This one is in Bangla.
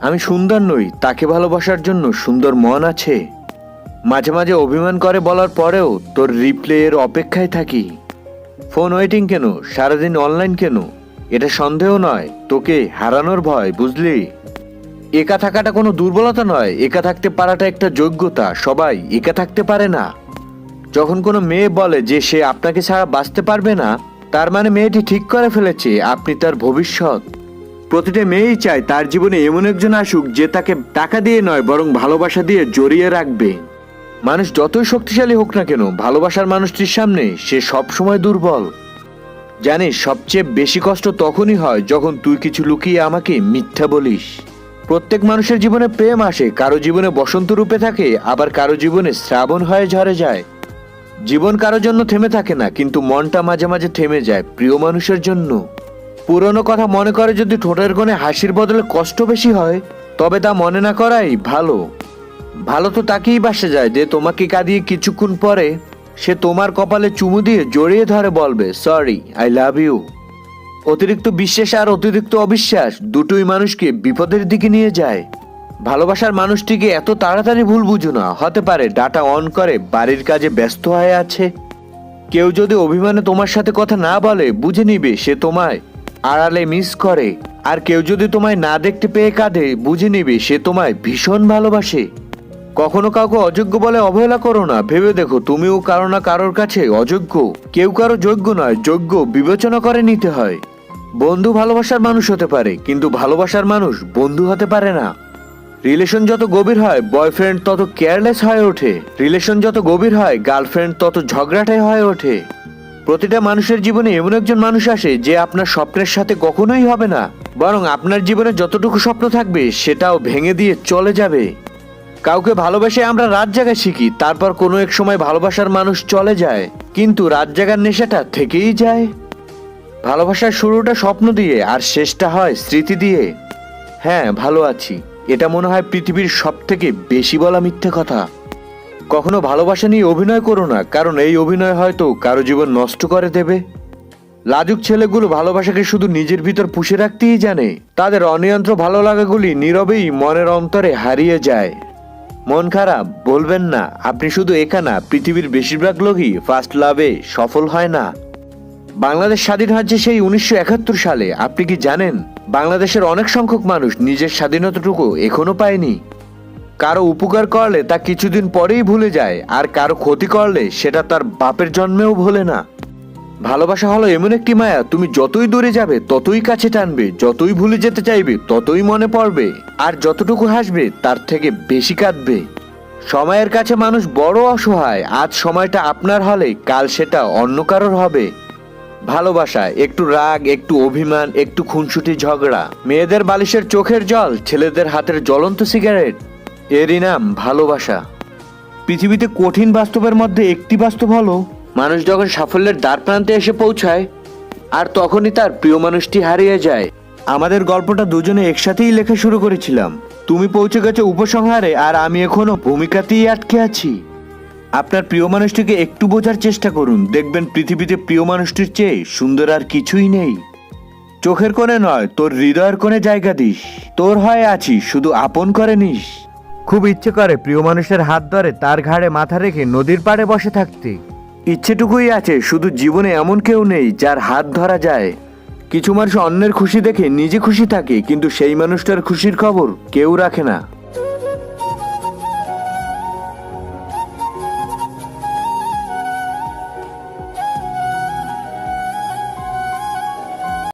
আমি সুন্দর নই, তাকে ভালোবাসার জন্য সুন্দর মন আছে। মাঝে মাঝে অভিমান করে বলার পরেও তোর রিপ্লের অপেক্ষায় থাকি। ফোন ওয়েটিং কেন? সারাদিন অনলাইন কেন? এটা সন্দেহ নয়, তোকে হারানোর ভয়, বুঝলি? একা থাকাটা কোনো দুর্বলতা নয়, একা থাকতে পারাটা একটা যোগ্যতা, সবাই একা থাকতে পারে না। যখন কোনো মেয়ে বলে যে সে আপনাকে ছাড়া বাঁচতে পারবে না, তার মানে মেয়েটি ঠিক করে ফেলেছে, আপনি তার ভবিষ্যৎ। প্রতিটা মেয়েই চায় তার জীবনে এমন একজন আসুক যে তাকে টাকা দিয়ে নয়, বরং ভালোবাসা দিয়ে জড়িয়ে রাখবে। মানুষ যতই শক্তিশালী হোক না কেন, ভালোবাসার মানুষটির সামনে সে সবসময় দুর্বল। জানিস, সবচেয়ে বেশি কষ্ট তখনই হয় যখন তুই কিছু লুকিয়ে আমাকে মিথ্যা বলিস। প্রত্যেক মানুষের জীবনে প্রেম আসে, কারও জীবনে বসন্ত রূপে থাকে, আবার কারও জীবনে শ্রাবণ হয়ে ঝরে যায়। জীবন কারোর জন্য থেমে থাকে না, কিন্তু মনটা মাঝে মাঝে থেমে যায় প্রিয় মানুষের জন্য। পুরনো কথা মনে করে যদি ঠোঁটের কোণে হাসির বদলে কষ্ট বেশি হয়, তবে তা মনে না করাই ভালো। ভালো তো তাকেই বাসে যায় যে তোমাকে কাঁদিয়ে কিছুক্ষণ পরে সে তোমার কপালে চুমু দিয়ে জড়িয়ে ধরে বলবে সরি আই লাভ ইউ অতিরিক্ত বিশ্বাস আর অতিরিক্ত অবিশ্বাস দুটোই মানুষকে বিপদের দিকে নিয়ে যায়। ভালোবাসার মানুষটিকে এত তাড়াতাড়ি ভুল বুঝো না। হতে পারে ডাটা অন করে বাড়ির কাজে ব্যস্ত হয়ে আছে। কেউ যদি অভিমানে তোমার সাথে কথা না বলে, বুঝে নিবে সে তোমায় আড়ালে মিস করে। আর কেউ যদি তোমায় না দেখতে পেয়ে কাঁদে, বুঝে নিবে সে তোমায় ভীষণ ভালোবাসে। কখনো কাউকে অযোগ্য বলে অবহেলা করো না। ভেবে দেখো, তুমিও কারও না কারোর কাছে অযোগ্য। কেউ কারও যোগ্য নয়, যোগ্য বিবেচনা করে নিতে হয়। বন্ধু ভালোবাসার মানুষ হতে পারে, কিন্তু ভালোবাসার মানুষ বন্ধু হতে পারে না। রিলেশন যত গভীর হয়, বয়ফ্রেন্ড তত কেয়ারলেস হয়ে ওঠে। রিলেশন যত গভীর হয়, গার্লফ্রেন্ড তত ঝগড়াটাই হয়ে ওঠে। প্রতিটা মানুষের জীবনে এমন একজন মানুষ আসে যে আপনার স্বপ্নের সাথে কখনোই হবে না। বরং আপনার জীবনে যতটুকু স্বপ্ন থাকবে, সেটাও ভেঙে দিয়ে চলে যাবে। কাউকে ভালোবেসে আমরা রাত জাগা শিখি, তারপর কোনো এক সময় ভালোবাসার মানুষ চলে যায়। কিন্তু রাত জাগার নেশাটা থেকেই যায়। ভালোবাসার শুরুটা স্বপ্ন দিয়ে, আর শেষটা হয় স্মৃতি দিয়ে। হ্যাঁ ভালো আছি। এটা মনে হয় পৃথিবীর সব থেকে বেশি বলা মিথ্যে কথা। কখনো ভালোবাসা নিয়ে অভিনয় করো না, কারণ এই অভিনয় হয়তো কারও জীবন নষ্ট করে দেবে। লাজুক ছেলেগুলো ভালোবাসাকে শুধু নিজের ভিতর পুষে রাখতেই জানে। তাদের অনিয়ন্ত্র ভালো লাগাগুলি নীরবেই মনের অন্তরে হারিয়ে যায়। মন খারাপ, বলবেন না, আপনি শুধু একানা, পৃথিবীর বেশিরভাগ লোকই ফার্স্ট লাভে সফল হয় না। বাংলাদেশ স্বাধীন হয়েছে সেই উনিশশো একাত্তর সালে, আপনি কি জানেন? বাংলাদেশের অনেক সংখ্যক মানুষ নিজের স্বাধীনতাটুকু এখনও পায়নি। কারও উপকার করলে তা কিছুদিন পরেই ভুলে যায়, আর কারও ক্ষতি করলে সেটা তার বাপের জন্মেও ভোলে না। ভালোবাসা হলো এমন একটি মায়া, তুমি যতই দূরে যাবে, ততই কাছে টানবে, যতই ভুলে যেতে চাইবে, ততই মনে পড়বে, আর যতটুকু হাসবে, তার থেকে বেশি কাঁদবে। সময়ের কাছে মানুষ বড় অসহায়, আজ সময়টা আপনার হলে, কাল সেটা অন্য কারোর হবে। ভালোবাসা, একটু রাগ, একটু অভিমান, একটু খুনসুটি ঝগড়া। মেয়েদের বালিশের চোখের জল, ছেলেদের হাতের জ্বলন্ত সিগারেট। এরই নাম, ভালোবাসা। পৃথিবীতে কঠিন বাস্তবের মধ্যে একটি বাস্তব হলো, মানুষ যখন সাফল্যের দ্বার প্রান্তে এসে পৌঁছায়, আর তখনই তার প্রিয় মানুষটি হারিয়ে যায়। আমাদের গল্পটা দুজনে একসাথেই লেখা শুরু করেছিলাম। তুমি পৌঁছে গেছো উপসংহারে, আর আমি এখনও ভূমিকাতেই আটকে আছি। আপনার প্রিয় মানুষটিকে একটু বোঝার চেষ্টা করুন। দেখবেন পৃথিবীতে প্রিয় মানুষটির চেয়ে সুন্দর আর কিছুই নেই। চোখের কোণে নয়, তোর হৃদয়ের কোণে জায়গা দিস। তোর হয়ে আছি, শুধু আপন করে নিস। খুব ইচ্ছে করে প্রিয় মানুষের হাত ধরে তার ঘাড়ে মাথা রেখে নদীর পাড়ে বসে থাকতে। ইচ্ছেটুকুই আছে, শুধু জীবনে এমন কেউ নেই যার হাত ধরা যায়। কিছু মানুষ অন্যের খুশি দেখে নিজে খুশি থাকে, কিন্তু সেই মানুষটার খুশির খবর কেউ রাখে না।